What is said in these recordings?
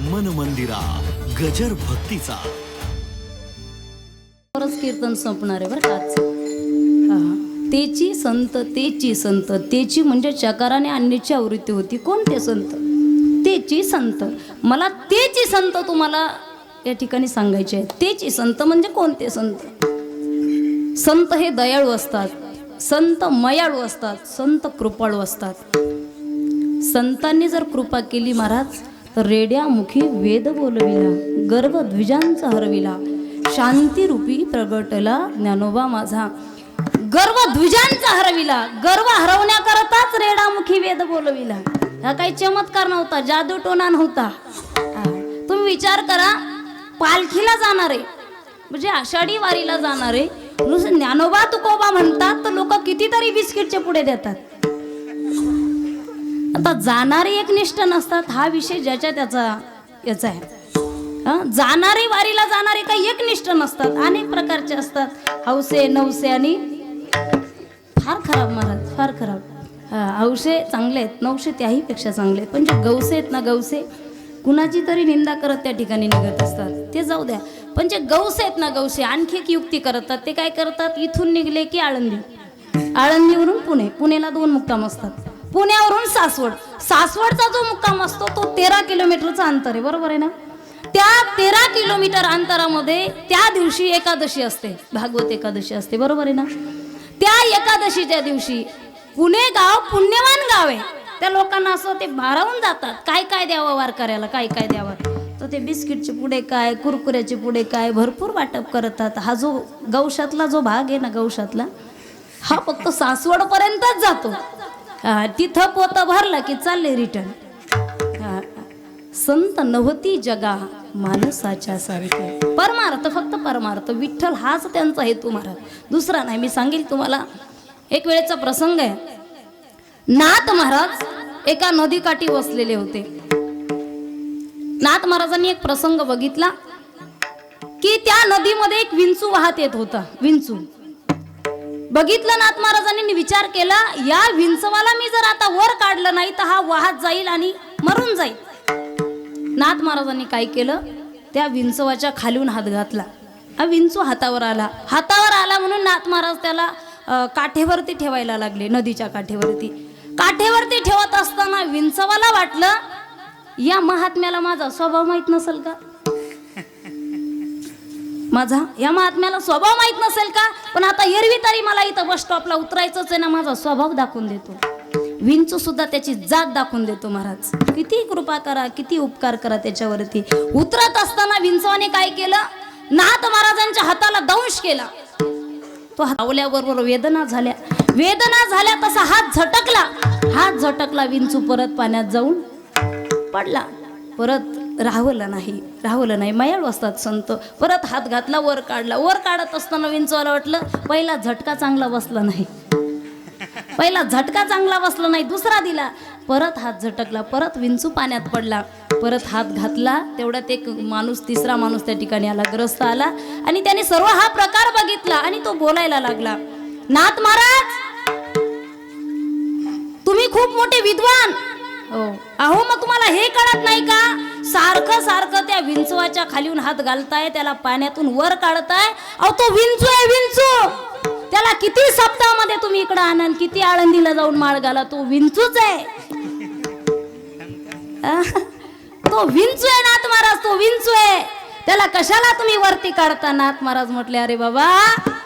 मन मंदिरा गजर भक्तीचा. परच कीर्तन संपणार आहे बरं का तेची संत तेची संत तेची म्हणजे चकाराने आणण्याची आवृत्ती होती. कोणते संत? तेची संत. मला तेची संत तुम्हाला या ठिकाणी सांगायचे आहे तेची संत म्हणजे कोणते संत? संत हे दयाळू असतात. संत मयाळू असतात. संत कृपाळू असतात. संतांनी जर कृपा केली महाराज रेड्यामुखी वेद बोलविला गर्व द्विजांचा हरविला शांतीरूपी प्रगटला ज्ञानोबा माझा. गर्व द्विजांचा हरविला गर्व हरवण्याकरताच रेडामुखी वेद बोलविला. हा काही चमत्कार नव्हता जादू टोना नव्हता. तुम्ही विचार करा पालखीला जाणारे म्हणजे आषाढी वारीला जाणारे नुसते ज्ञानोबा तुकोबा म्हणतात तर लोक कितीतरी बिस्किटचे पुढे देतात. आता जाणारे एकनिष्ठ नसतात हा विषय ज्याच्या त्याचा याचा आहे. जाणारे वारीला जाणारे काही एकनिष्ठ नसतात अनेक प्रकारचे असतात. हौसे नवसे आणि फार खराब महाराज फार खराब. हा, हौसे चांगले आहेत नवसे त्याही पेक्षा चांगले आहेत. पण जे गवसे आहेत ना गवसे कुणाची तरी निंदा करत त्या ठिकाणी निघत असतात. ते जाऊ द्या. पण जे गवसे आहेत ना गवसे आणखी एक युक्ती करतात. ते काय करतात? इथून निघले की आळंदी. आळंदीवरून पुणे. पुण्याला दोन मुक्काम असतात. पुण्यावरून सासवड. सासवडचा जो मुक्काम असतो तो तेरा किलोमीटरचा अंतर आहे. बरोबर आहे ना? त्या तेरा किलोमीटर अंतरामध्ये त्या दिवशी एकादशी असते. भागवत एकादशी असते. बरोबर आहे ना? त्या एकादशीच्या दिवशी पुणे गाव पुण्यवान गाव आहे. त्या लोकांना असं ते भारावून जातात. काय काय द्यावं वार करायला काय काय द्यावं? तर ते बिस्किटचे पुढे काय कुरकुऱ्याचे पुढे काय भरपूर वाटप करतात. हा जो गौशातला जो भाग आहे ना गौशातला हा फक्त सासवडपर्यंतच जातो. तिथं पोतं भरलं की चालले रिटर्न संत नव्हती जगा माणसाच्या सारखे. परमार्थ फक्त परमार्थ. विठ्ठल हाच त्यांचा हेतू महाराज दुसरा नाही मी सांगेल तुम्हाला. एक वेळेचा प्रसंग आहे. नाथ महाराज एका नदीकाठी बसलेले होते. नाथ महाराजांनी एक प्रसंग बघितला की त्या नदीमध्ये एक विंचू वाहत येत होता. विंचू. बघितलं नाथ महाराजांनी विचार केला या विंचवाला मी जर आता वर काढलं नाही तर हा वाहत जाईल आणि मरून जाईल. नाथ महाराजांनी काय केलं? त्या विंचवाच्या खालून हात घातला. हा विंचू हातावर आला. हातावर आला म्हणून नाथ महाराज त्याला काठेवरती ठेवायला लागले नदीच्या काठेवरती. काठेवरती ठेवत असताना विंचवाला वाटलं या महात्म्याला माझा स्वभाव माहीत नसेल का? माझा या महात्म्याला स्वभाव माहीत नसेल का? पण आता एरवी तरी मला इथं बस स्टॉपला उतरायचंच आहे ना माझा स्वभाव दाखवून देतो. विंचू सुद्धा त्याची जात दाखवून देतो महाराज. किती कृपा करा किती उपकार करा त्याच्यावरती. उतरत असताना विंचवाने काय केलं? नाथ महाराजांच्या हाताला दंश केला. तो हावल्याबरोबर वेदना झाल्या. वेदना झाल्या तसा हात झटकला. हात झटकला विंचू परत पाण्यात जाऊन पडला. परत राहवलं नाही राहवलं नाही. मयाळ असतात संत. परत हात घातला वर काढला. वर काढत असताना विंचवायला वाटलं पहिला झटका चांगला बसला नाही. पहिला झटका चांगला बसला नाही दुसरा दिला. परत हात झटकला परत विंचू पाण्यात पडला. परत हात घातला तेवढ्यात एक माणूस तिसरा माणूस त्या ठिकाणी आला ग्रस्त आला. आणि त्याने सर्व हा प्रकार बघितला आणि तो बोलायला लागला नाथ महाराज तुम्ही खूप मोठे विद्वान. हो. अहो मग तुम्हाला हे कळत नाही का? सारखं सारखं त्या विंचवाच्या खालीहून हात घालताय त्याला पाण्यातून वर काढताय. अहो तो विंचू आहे विंचू! त्याला किती सप्ताहामध्ये तुम्ही इकडं आणाल किती आळंदीला जाऊन माळ घाला तो विंचूच आहे. तो विंचू आहे नाथ महाराज तो विंचू आहे. त्याला कशाला तुम्ही वरती काढता नाथ महाराज म्हटले अरे बाबा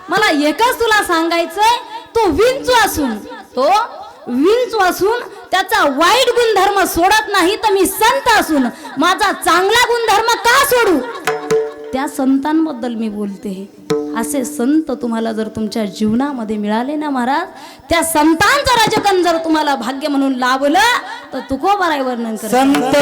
मला एकच तुला सांगायचंय तो विंचू असून तो विंचू असून त्याचा वाईट गुणधर्म सोडत नाही तर मी संत असून माझा चांगला गुणधर्म का सोडू? त्या संतांबद्दल मी बोलते. असे संत तुम्हाला जर तुमच्या जीवनामध्ये मिळाले ना महाराज त्या संतांचं राजकन जर तुम्हाला भाग्य म्हणून लाभलं तर तुकोबाराय वर्णन कर संत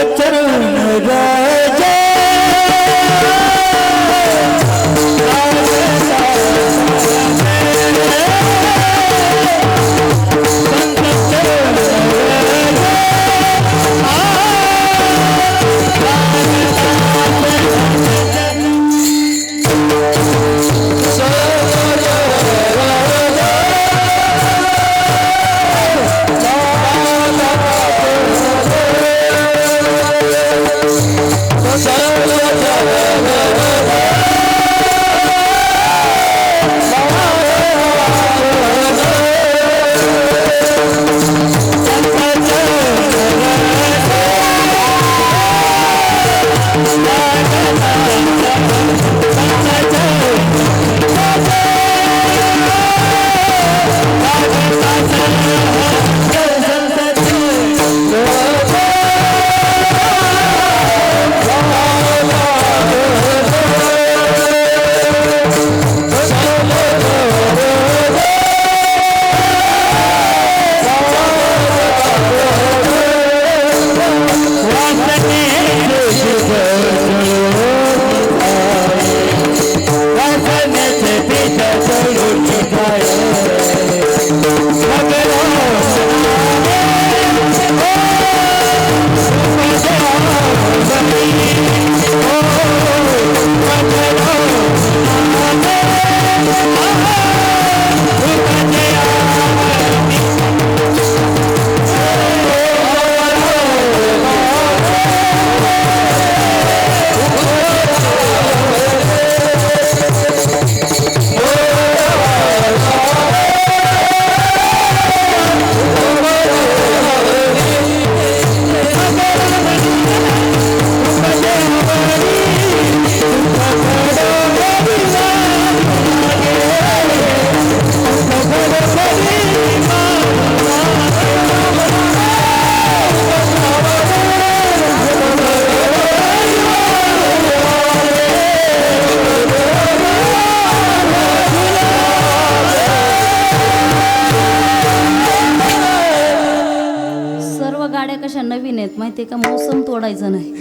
आहेत माहिती आहे का मोसम तोडायचं नाही.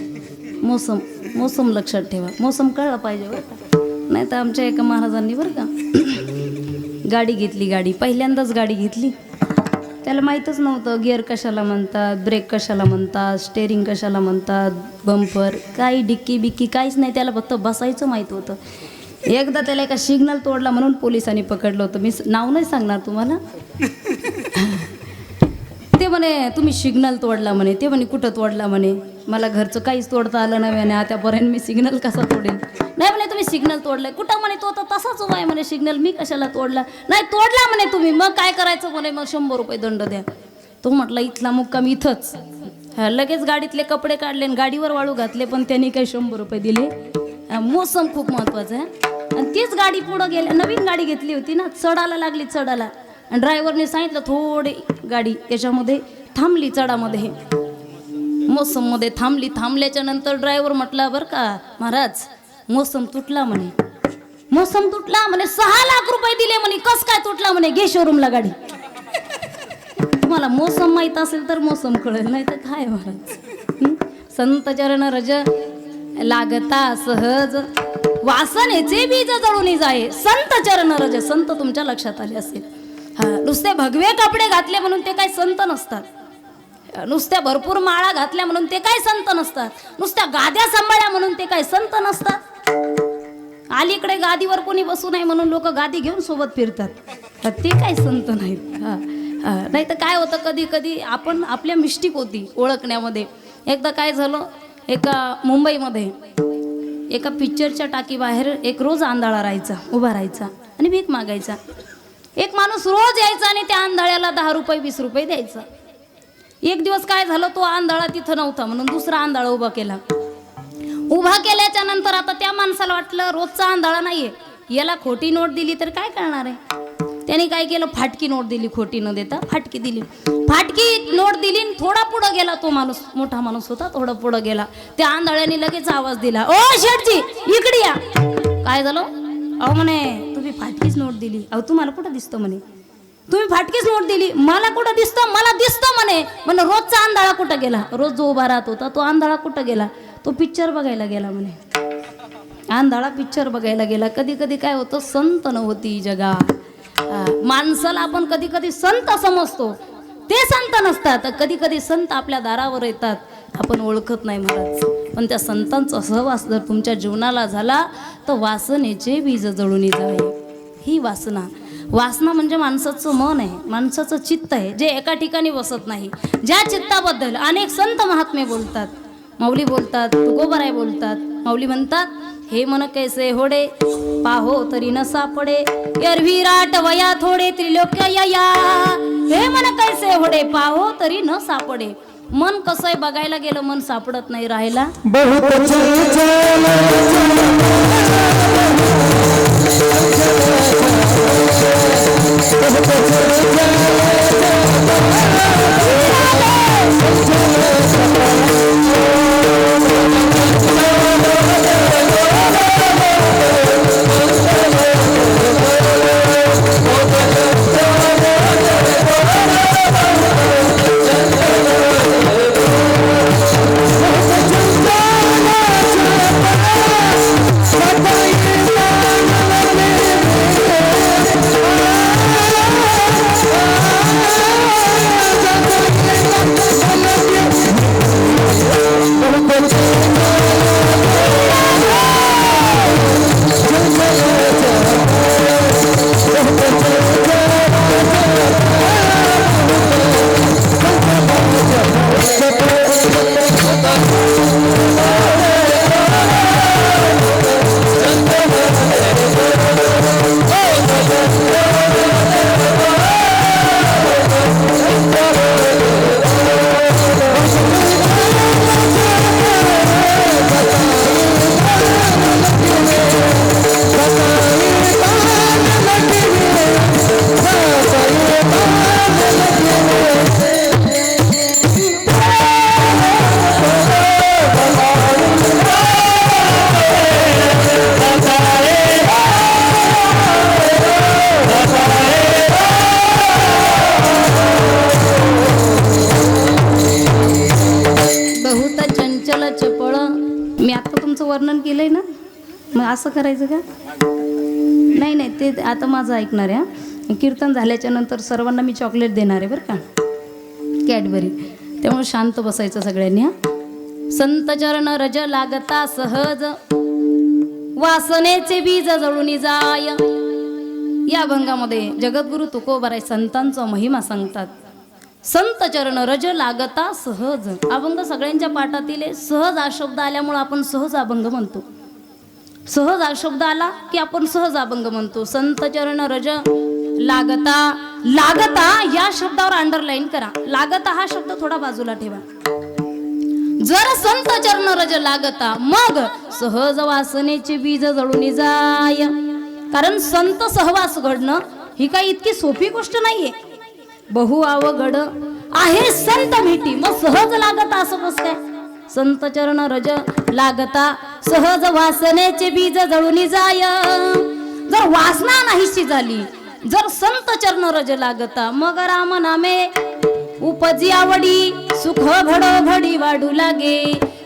मोसम मोसम लक्षात ठेवा. मोसम कळलं पाहिजे बरं का. नाही तर आमच्या एका महाराजांनी बरं का गाडी घेतली गाडी पहिल्यांदाच गाडी घेतली. त्याला माहीतच नव्हतं गिअर कशाला म्हणतात ब्रेक कशाला म्हणतात स्टेअरिंग कशाला म्हणतात बंपर काही डिक्की बिक्की काहीच नाही त्याला फक्त बसायचं माहीत होतं. एकदा त्याला एका सिग्नल तोडला म्हणून पोलिसांनी पकडलं होतं. मी नाव नाही सांगणार तुम्हाला. म्हणे तुम्ही सिग्नल तोडला म्हणे. ते म्हणे कुठं तोडला म्हणे? मला घरचं काहीच तोडता आलं नाही म्हणे. आतापर्यंत मी सिग्नल कसा तोडेल नाही म्हणे तुम्ही सिग्नल तोडलाय. कुठं म्हणे तो? तर तसाच उभा आहे म्हणे सिग्नल मी कशाला तोडला? नाही तोडला म्हणे तुम्ही. मग काय करायचं म्हणे? मग शंभर रुपये दंड द्या. तो म्हटला इथला मुक्काम इथंच. हा, लगेच गाडीतले कपडे काढले आणि गाडीवर वाळू घातले पण त्यांनी काही शंभर रुपये दिले. हा, मोसम खूप महत्वाचं आहे आणि तीच गाडी पुढं गेल्या नवीन गाडी घेतली होती ना चढायला लागली चढायला. ड्रायव्हरने सांगितलं थोडी गाडी याच्यामध्ये थांबली चढामध्ये. मोसममध्ये थांबली. थांबल्याच्या नंतर ड्रायव्हर म्हटला बरं का महाराज मोसम तुटला म्हणे. मोसम तुटला म्हणे सहा लाख रुपये दिले म्हणे. कस काय तुटला म्हणे? घे शोरूमला गाडी. तुम्हाला मोसम माहीत असेल तर मोसम कळेल नाही तर काय महाराज? संत चरण रज लागता सहज. वासनेचे बीज जळून जाय. संत चरण रज संत तुमच्या लक्षात आले असेल. नुसते भगवे कपडे घातले म्हणून ते काही संत नसतात. नुसत्या भरपूर माळा घातल्या म्हणून ते काय संत नसतात. नुसत्या गाद्या सांभाळ्या म्हणून ते काय संत नसतात. अलीकडे गादीवर कोणी बसू नये म्हणून लोक गादी घेऊन सोबत फिरतात. ते काय संत नाहीत. नाही तर काय होतं कधी कधी आपण आपल्या मिस्टिक होती ओळखण्यामध्ये. एकदा काय झालं एका मुंबईमध्ये एका पिक्चरच्या टाकीबाहेर एक रोज आंधळा राहायचा उभा राहायचा आणि भीक मागायचा. एक माणूस रोज यायचा आणि त्या आंधळ्याला दहा रुपये वीस रुपये द्यायचा. एक दिवस काय झालं तो आंधळा तिथं नव्हता म्हणून दुसरा आंधळा उभा केला. उभा केल्याच्यानंतर आता त्या माणसाला वाटलं रोजचा आंधळा नाहीये. याला खोटी नोट दिली तर काय करणार आहे? त्याने काय केलं? फाटकी नोट दिली खोटी न देता फाटकी दिली. फाटकी नोट दिली थोडा पुढं गेला तो माणूस. मोठा माणूस होता थोडा पुढं गेला. त्या आंधळ्याने लगेच आवाज दिला ओ शेटजी इकडे या. काय झालं? अहो म्हणे तुम्ही फाटकीच नोट दिली. अहो तुम्हाला कुठं दिसतं म्हणे? तुम्ही फाटकीच नोट दिली. मला कुठं दिसतं? मला दिसतं म्हणे. म्हणे रोजचा आंधळा कुठं गेला? रोज जो उभा राहत होता तो आंधळा कुठं गेला? तो पिक्चर बघायला गेला म्हणे. आंधळा पिक्चर बघायला गेला. कधी कधी काय होतं? संत नव्हती जगा माणसाला आपण कधी कधी संत समजतो. ते संत नसतात. कधी कधी संत आपल्या दारावर येतात. आपण ओळखत नाही महाराज पण त्या संतांचा सहवास जर तुमच्या जीवनाला झाला तर वासनेचे बीज जळून जावे. ही वासना. वासना म्हणजे माणसाचं मन आहे. माणसाचं चित्त आहे जे एका ठिकाणी बसत नाही. ज्या चित्ताबद्दल अनेक संत महात्मे बोलतात. माऊली बोलतात तुकोबराय बोलतात. माऊली म्हणतात हे मन कैसे होडे? पाहो तरी न सापडे. विराट वया थोडे त्रिलोक्य या. हे मन कैसे होडे? पाहो तरी न सापडे. मन कसं आहे बघायला गेलं मन सापडत नाही राहायला. पाहिजे का? नाही नाही ते आता माझं ऐकणार आहे कीर्तन झाल्याच्यानंतर सर्वांना मी चॉकलेट देणार आहे बरं का? कॅडबरी त्यामुळे शांत बसायचं सगळ्यांनी हा. संत चरण रज लागता सहज वासनेचे बीज जळून जाय. या भंगामध्ये जगद्गुरु तुकोबाराय संतांचा महिमा सांगतात. संत चरण रज लागता सहज. अभंग सगळ्यांच्या पाठातील सहज हा शब्द आल्यामुळे आपण सहज अभंग म्हणतो. सहज शब्द आला की आपण सहज अभंग म्हणतो. संत चरण रज लागता लागता या शब्दावर अंडरलाईन करा. लागता हा शब्द थोडा बाजूला ठेवा. जर संत चरण रज लागता मग सहज वासनेचे बीज जळून जाय. कारण संत सहवास घडणं ही काही इतकी सोपी गोष्ट नाहीये. बहु आवघड आहे संत भेटी. मग सहज लागता असं कसं काय? संत चरण रज लागता सहज वासनेचे बीज जळून जाय. जर वासना नाहीशी झाली जर संत चरण रज लागता मग राम नामे उपजी आवडी सुख घडो घडी वाढू लागे.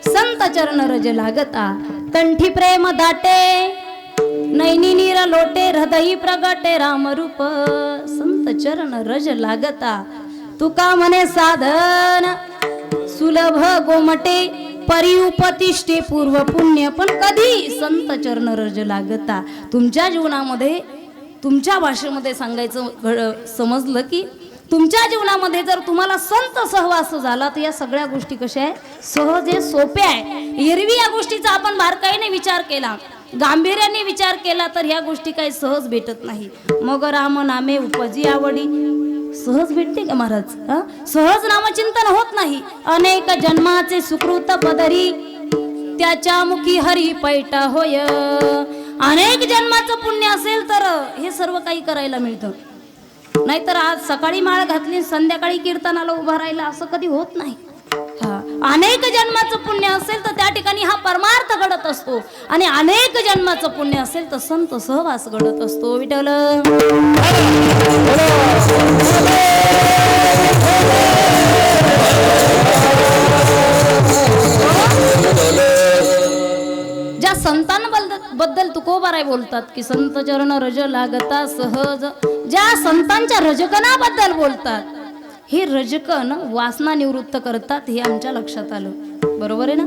संत चरण रज लागता कंठी प्रेम दाटे. नैनी नीर लोटे हृदयी प्रगटे रामरूप संत चरण रज लागता. तुका म्हणे साधन सुलभ गोमटे परिउपतिष्ठे पूर्व पुण्य पण कधी संत चरण रज लागता? तुमच्या जीवनामध्ये तुमच्या भाषेमध्ये सांगायचं समजलं की तुमच्या जीवनामध्ये जर तुम्हाला संत सहवास झाला तर या सगळ्या गोष्टी कशा आहे? सहज आहे सोप्या आहे. एरवी या गोष्टीचा आपण बारकाईने विचार केला गांभीर्याने विचार केला तर ह्या गोष्टी काही सहज भेटत नाही. मग राम नामे उपजी आवडी. सहज भेटते का महाराज? सहज नामचिंतन होत नाही. अनेक जन्माचे सुकृत पदरी त्याच्या मुखी हरी पैटा होय. अनेक जन्माचं पुण्य असेल तर हे सर्व काही करायला मिळतं. नाहीतर आज सकाळी माळ घातली संध्याकाळी कीर्तनाला उभा राहिला असं कधी होत नाही. अनेक जन्माचं पुण्य असेल तर त्या ठिकाणी हा परमार्थ घडत असतो. आणि अनेक जन्माचं पुण्य असेल तर संत सहवास घडत असतो. विठल ज्या संतांबद्दल तुकोबाराय बोलतात की संत चरण रज लागता सहज. ज्या संतांच्या रजकनाबद्दल बोलतात हे रजकन वासना निवृत्त करतात हे आमच्या लक्षात आलं. बरोबर आहे ना?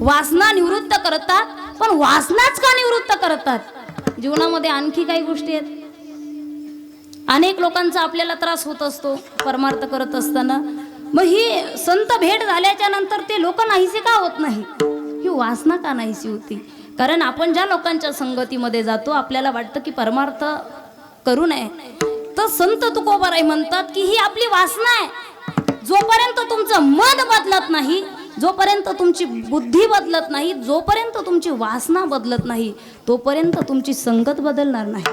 वासना निवृत्त करतात पण वासनाच का निवृत्त करतात? जीवनामध्ये आणखी काही गोष्टी आहेत. अनेक लोकांचा आपल्याला त्रास होत असतो परमार्थ करत असताना. मग ही संत भेट झाल्याच्यानंतर ते लोक नाहीसे का होत नाही? ही वासना का नाहीशी होती? कारण आपण ज्या लोकांच्या संगतीमध्ये जातो आपल्याला वाटतं की परमार्थ करू नये. तर संत तुकोबाराय म्हणतात की ही आपली वासना आहे. जोपर्यंत तुमचं मन बदलत नाही जोपर्यंत तुमची बुद्धी बदलत नाही जोपर्यंत तुमची वासना बदलत नाही तोपर्यंत तुमची संगत बदलणार नाही.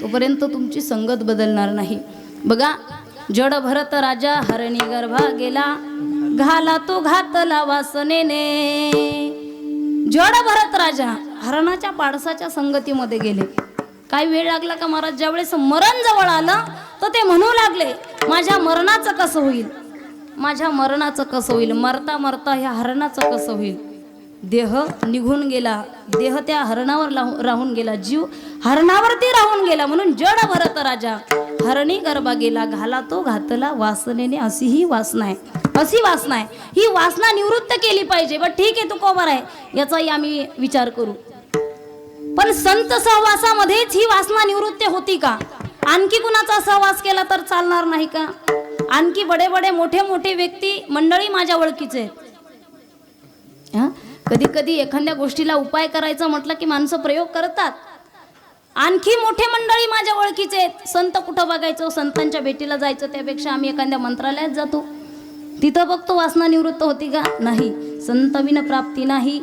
तोपर्यंत तुमची संगत बदलणार नाही. बघा जड भरत राजा हरणी गर्भा गेला घाला तो घातला वासनेने. जड भरत राजा हरणाच्या पाडसाच्या संगतीमध्ये गेले. काय वेळ लागला का महाराज? ज्यावेळेस मरण जवळ आलं तर ते म्हणू लागले माझ्या मरणाचं कसं होईल? माझ्या मरणाचं कसं होईल? मरता मरता ह्या हरणाचं कसं होईल? देह निघून गेला. देह त्या हरणावर लाहू- राहून गेला. जीव हरणावरती राहून गेला. म्हणून जड भरत राजा हरणी गरबा गेला. घाला तो घातला. वासनेने अशी ही वासना आहे. अशी वासना आहे. ही वासना निवृत्त केली पाहिजे. बट ठीक आहे तू कोमर आहे याचाही आम्ही विचार करू. पण संत सहवासामध्येच ही वासना निवृत्त होती का? आणखी कुणाचा सहवास केला तर चालणार नाही का? आणखी बडे बडे मोठे मोठे व्यक्ती मंडळी माझ्या ओळखीचे आहेत. हा? कधी कधी एखाद्या गोष्टीला उपाय करायचा म्हटलं की माणसं प्रयोग करतात. आणखी मोठे मंडळी माझ्या ओळखीचे आहेत. संत कुठं बघायचो? संतांच्या भेटीला जायचं त्यापेक्षा आम्ही एखाद्या मंत्रालयात जातो. तिथं बघतो वासना निवृत्त होती का? नाही. संत विन प्राप्ती नाही.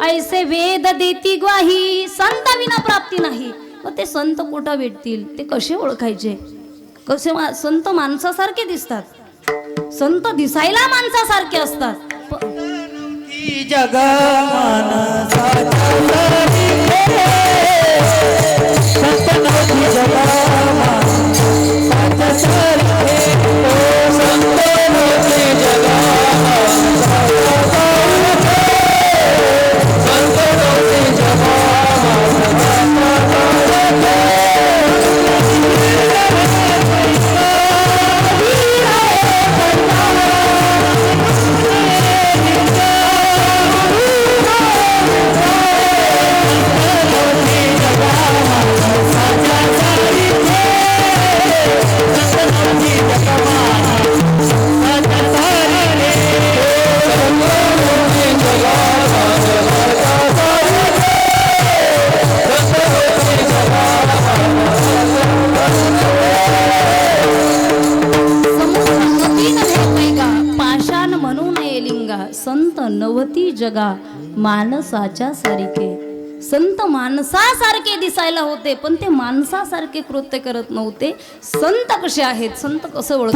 ऐसे वेद देती ग्वाही संत विना प्राप्ती नाही. मग ते संत कुठं भेटतील? ते कसे ओळखायचे? कसे मा- संत माणसासारखे दिसतात. संत दिसायला माणसासारखे असतात. माणसाच्या सारखे. संत माणसासारखे दिसायला होते पण ते माणसासारखे कृत्य करत नव्हते. संत कसे आहेत? संत कसं ओळख